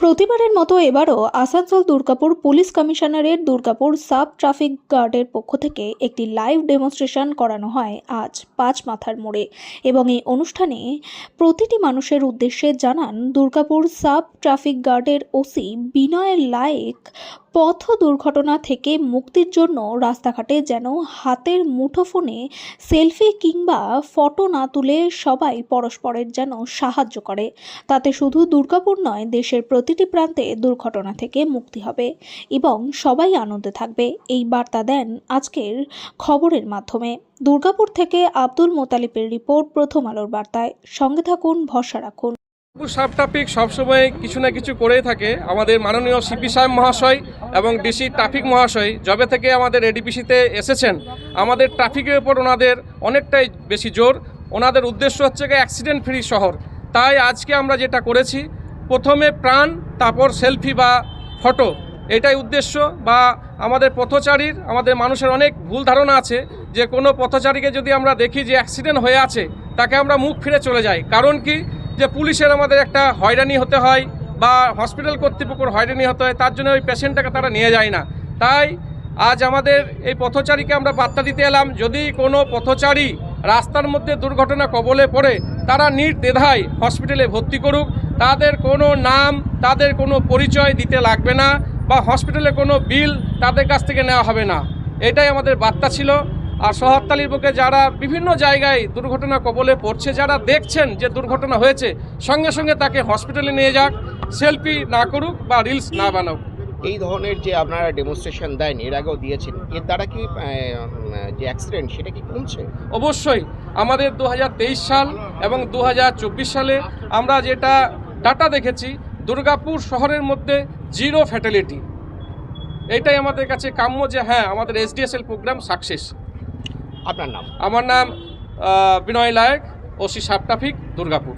প্রতিবারের মতো এবারও আসানসোল দুর্গাপুর পুলিশ কমিশনারের দুর্গাপুর সাব ট্রাফিক গার্ডের পক্ষ থেকে একটি লাইভ ডেমনস্ট্রেশন করানো হয় আজ পাঁচ মাথার মোড়ে। এবং এই অনুষ্ঠানে প্রতিটি মানুষের উদ্দেশ্যে জানান দুর্গাপুর সাব ট্রাফিক গার্ডের ওসি বিনয় লায়েক, পথ দুর্ঘটনা থেকে মুক্তির জন্য রাস্তাঘাটে যেন হাতের মুঠোফোনে সেলফি কিংবা ফটো না তুলে সবাই পরস্পরের যেন সাহায্য করে। তাতে শুধু দুর্গাপুর নয়, দেশের প্রতিটি প্রান্তে দুর্ঘটনা থেকে মুক্তি হবে এবং সবাই আনন্দে থাকবে, এই বার্তা দেন আজকের খবরের মাধ্যমে। দুর্গাপুর থেকে আব্দুল মোতালিবের রিপোর্ট প্রথম আলোর বার্তায়। সঙ্গে থাকুন, ভরসা রাখুন। সাব ট্রাফিক সবসময় কিছু না কিছু করেই থাকে। আমাদের মাননীয় সিপি সাহেব মহাশয় এবং ডিসি ট্রাফিক মহাশয় যবে থেকে আমাদের এডিপিসিতে এসেছেন, আমাদের ট্রাফিকের উপর ওনাদের অনেকটাই বেশি জোর। ওনাদের উদ্দেশ্য হচ্ছে অ্যাক্সিডেন্ট ফ্রি শহর। তাই আজকে আমরা যেটা করেছি প্রথমে প্রাণ, তারপর সেলফি বা ফটো। এটাই উদ্দেশ্য বা আমাদের পথচারীর, আমাদের মানুষের অনেক ভুল ধারণা আছে যে কোনো পথচারীকে যদি আমরা দেখি যে অ্যাক্সিডেন্ট হয়ে আছে, তাকে আমরা মুখ ফিরে চলে যাই। কারণ কি? যে পুলিশের আমাদের একটা হয়রানি হতে হয় বা হসপিটাল কর্তৃপক্ষের হয়রানি হতে হয়, তার জন্য ওই পেশেন্টটাকে তারা নিয়ে যায় না। তাই আজ আমাদের এই পথচারীকে আমরা বার্তা দিতে এলাম, যদি কোনো পথচারী রাস্তার মধ্যে দুর্ঘটনা কবলে পড়ে তারা নির্দ্বিধায় হসপিটালে ভর্তি করুক তাদের কোনো নাম তাদের কোনো পরিচয় দিতে লাগবে না বা হসপিটালে কোনো বিল তাদের কাছ থেকে নেওয়া হবে না। এটাই আমাদের বার্তা ছিল। আর শহরতালির বুকে যারা বিভিন্ন জায়গায় দুর্ঘটনা কবলে পড়ছে যারা দেখছেন যে দুর্ঘটনা হয়েছে সঙ্গে সঙ্গে তাকে হসপিটালে নিয়ে যাক সেলফি না করুক বা রিলস না বানাক। এই ধরনের যে আপনারা ডেমনস্ট্রেশন দেন এর আগেও দিয়েছেন এর দ্বারা কি যে অ্যাক্সিডেন্ট সেটা কি কমছে? অবশ্যই। আমাদের দু হাজার তেইশ সাল এবং দু হাজার চব্বিশ সালে আমরা যেটা ডাটা দেখেছি দুর্গাপুর শহরের মধ্যে জিরো ফ্যাটালিটি। এটাই আমাদের কাছে কাম্য যে হ্যাঁ আমাদের এসডিএসএল প্রোগ্রাম সাকসেস। আপনার নাম? আমার নাম বিনয় লায়ক ওসি সাবটাফিক দুর্গাপুর।